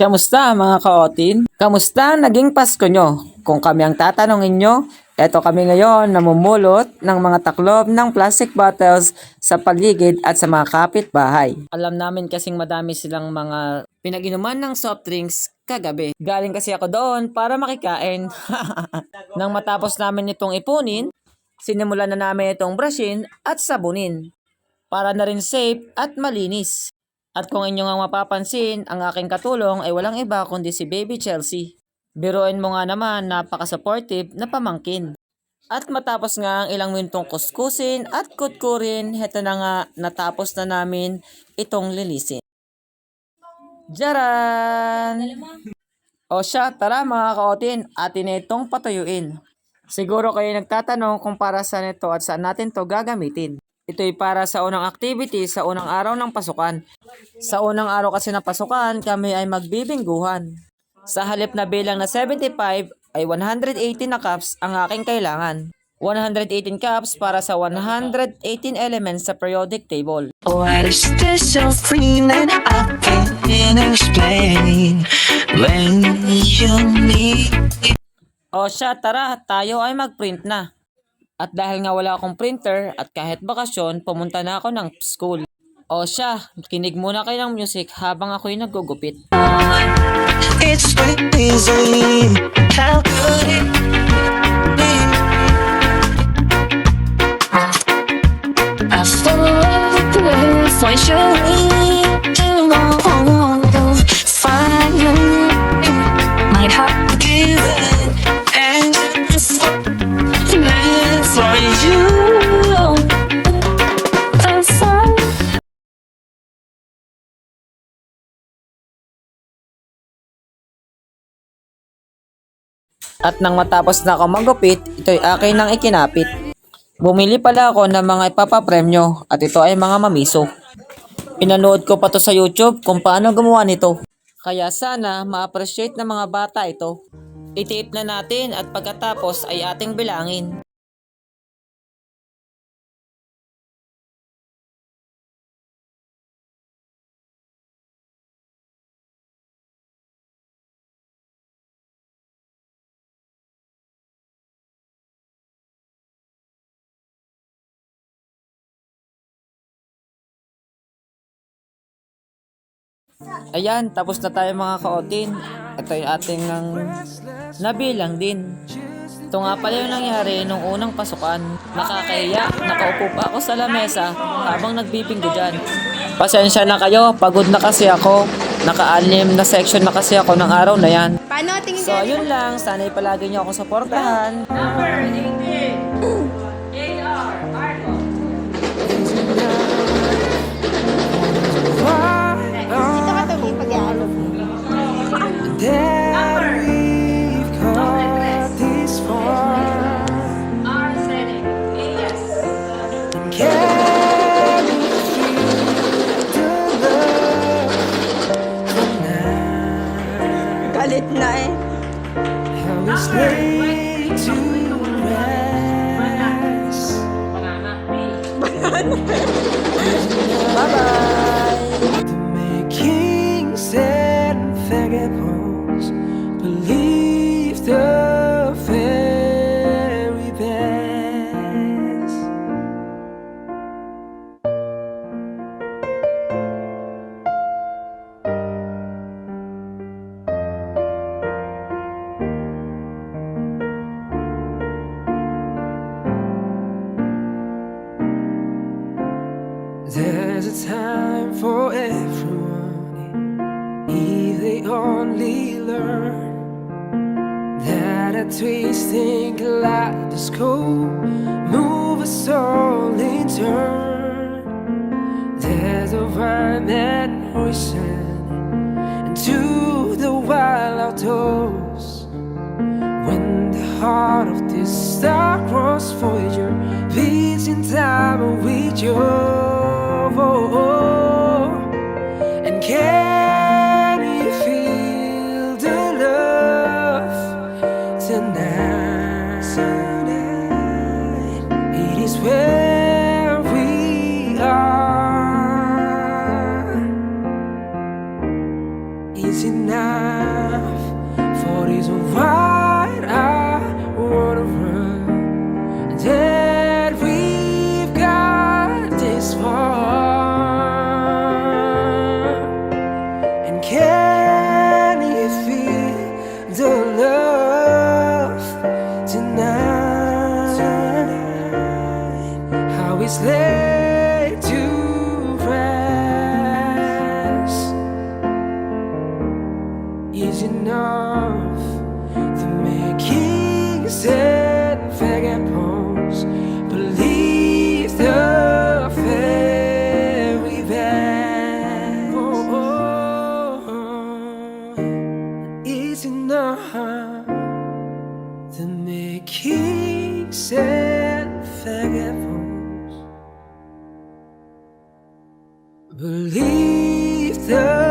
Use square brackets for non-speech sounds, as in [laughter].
Kamusta mga kaotin? Kamusta naging Pasko nyo? Kung kami ang tatanungin nyo, eto kami ngayon namumulot ng mga taklob ng plastic bottles sa paligid at sa mga kapitbahay. Alam namin kasing madami silang mga pinag-inuman ng soft drinks kagabi. Galing kasi ako doon para makikain. [laughs] Nang matapos namin itong ipunin, sinimulan na namin itong brushin at sabunin para na rin safe at malinis. At kung inyo nga mapapansin, ang aking katulong ay walang iba kundi si Baby Chelsea. Biruin mo nga naman, napaka-supportive na pamangkin. At matapos nga ang ilang minutong kuskusin at kutkurin, heto na nga natapos na namin itong lilisin. Jaran! O siya, tara mga kaotin, atin itong patuyuin. Siguro kayo nagtatanong kung para saan ito at saan natin to gagamitin. Ito'y para sa unang activity sa unang araw ng pasukan. Sa unang araw kasi ng pasukan, kami ay magbibingguhan. Sa halip na bilang na 75 ay 180 na cups ang aking kailangan. 118 cups para sa 118 elements sa periodic table. What is this so freeing I can't explain when you need O siya, tara, tayo ay mag-print na. At dahil nga wala akong printer at kahit bakasyon, pumunta na ako ng school. O siya, kinig muna kayo ng music habang ako'y naggugupit. At nang matapos na ako magupit, ito'y akin nang ikinapit. Bumili pala ako ng mga ipapapremyo at ito ay mga mamiso. Pinanood ko pa to sa YouTube kung paano gumawa nito. Kaya sana ma-appreciate ng mga bata ito. Itape na natin at pagkatapos ay ating bilangin. Ayan, tapos na tayo mga kaotin. Ito yung ating ng nabilang din. Ito nga pala yung nangyari nung unang pasukan. Nakakahiya, nakaupo pa ako sa lamesa habang nagbibinggo dyan. Pasensya na kayo, pagod na kasi ako. Naka-anim na section na kasi ako ng araw na yan. Paano tingin So, yun lang. Sana'y palagi niyo ako suportahan. Number 18. Galit na eh. How it's laid to rest. [laughs] Bye-bye! There's a time for everyone if they only learn that a twisting kaleidoscope move us all in turn. There's a rhyme and horizon into the wild outdoors. When the heart of this star cross Voyager beats in time with you. tonight. How it's laid to rest is enough. Believe the